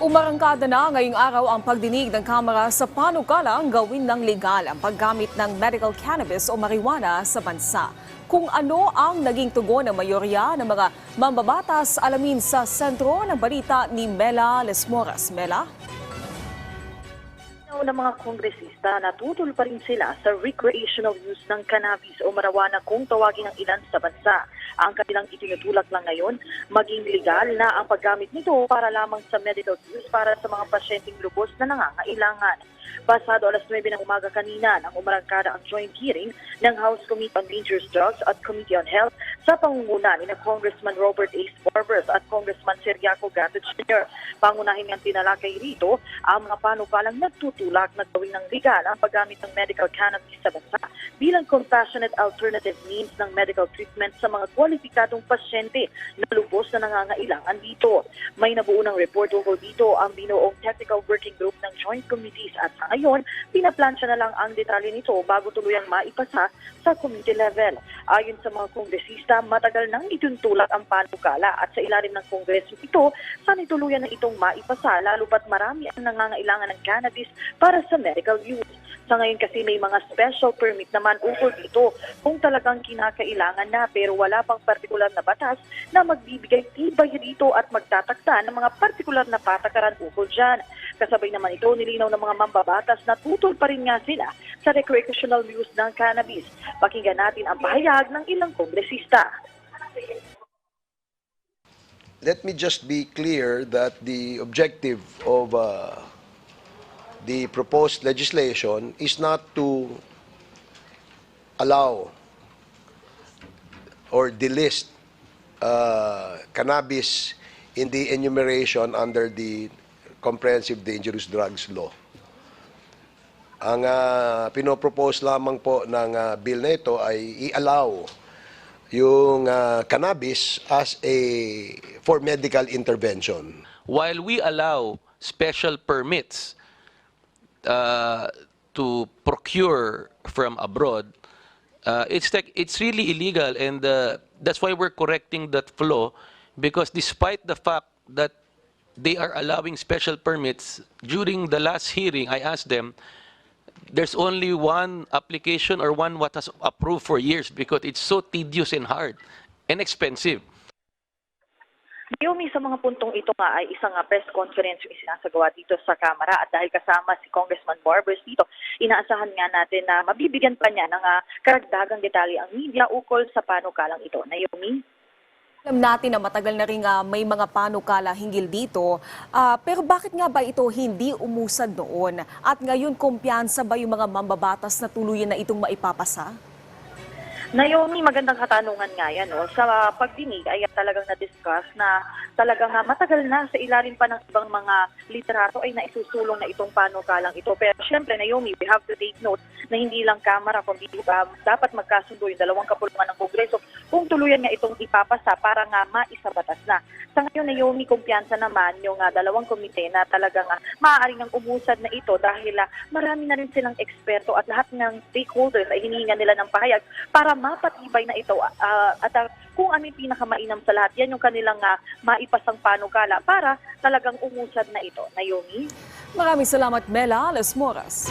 Umarangkada na ngayong araw ang pagdinig ng Kamara sa panukalang gawin ng legal ang paggamit ng medical cannabis o marijuana sa bansa. Kung ano ang naging tugon ng mayorya ng mga mambabatas alamin sa sentro ng balita ni Mela Lesmoras. Mela? Linaw ng mga kongresista na tutol pa rin sila sa recreational use ng cannabis o marijuana kung tawagin ng ilan sa bansa. Ang kanilang itinutulak lang ngayon, maging legal na ang paggamit nito para lamang sa medical use para sa mga pasyenteng lubos na nangangailangan. Pasado alas 9 ng umaga kanina nang umarangkada ang joint hearing ng House Committee on Dangerous Drugs at Committee on Health sa pangunguna ni Congressman Robert A. Barbers at Congressman Seriaco Gato Jr. Pangunahin niyang tinalakay rito ang mga panukalang nagtutulak na gawin ng legal ang paggamit ng medical cannabis sa bansa bilang compassionate alternative means ng medical treatment sa mga kwalipikadong pasyente na lubos na nangangailangan dito. May nabuo ng report ukol dito ang binuong technical working group ng joint committees at sa ngayon, pinaplansya na lang ang detalye nito bago tuluyang maipasa sa committee level. Ayon sa mga kongresista, matagal nang ituntulak ang panukala at sa ilalim ng kongreso ito, sana tuluyan na itong maipasa lalo pat marami ang nangangailangan ng cannabis para sa medical use. Sa ngayon kasi may mga special permit naman ukol dito kung talagang kinakailangan na pero wala pang partikular na batas na magbibigay tibay rito at magtatakda ng mga partikular na patakaran ukol dyan. Kasabay naman ito nilinaw ng mga mambabatas na tutol pa rin nga sila sa recreational use ng cannabis. Pakinggan natin ang pahayag ng ilang kongresista. let me just be clear that the objective of uh, the proposed legislation is not to allow or delist uh, cannabis in the enumeration under the Comprehensive Dangerous Drugs Law. Ang uh, pinopropose lamang po ng uh, bill na ito ay i-allow yung uh, cannabis as a for medical intervention. while we allow special permits uh, to procure from abroad, uh, it's like it's really illegal, and uh, that's why we're correcting that flaw. Because despite the fact that they are allowing special permits, during the last hearing, I asked them, there's only one application or one what has approved for years because it's so tedious and hard and expensive. Naomi, sa mga puntong ito nga ay isang uh, press conference yung isinasagawa dito sa Kamara at dahil kasama si Congressman Barbers dito, inaasahan nga natin na mabibigyan pa niya ng uh, karagdagang detalye ang media ukol sa panukalang ito. Naomi? Alam natin na matagal na rin nga may mga panukala hinggil dito. Ah, pero bakit nga ba ito hindi umusad noon? At ngayon kumpiyansa ba yung mga mambabatas na tuluyan na itong maipapasa? Naomi, magandang katanungan nga yan. No? Sa pagdinig ay talagang na-discuss na talagang uh, matagal na sa ilalim pa ng ibang mga literato ay naisusulong na itong panukalang ito. Pero syempre, Naomi, we have to take note na hindi lang Kamara, kundi uh, dapat magkasundo yung dalawang kapulungan ng Kongreso kung tuluyan nga itong ipapasa para nga maisabatas na. Sa ngayon, Naomi, kumpiyansa naman yung uh, dalawang komite na talagang uh, maaaring ang umusad na ito dahil uh, marami na rin silang eksperto at lahat ng stakeholders ay hinihinga nila ng pahayag para mapatibay na ito uh, at uh, kung ano yung pinakamainam sa lahat, yan yung kanilang uh, maipasang panukala para talagang umusad na ito. Naomi? Maraming salamat Mela Lesmoras.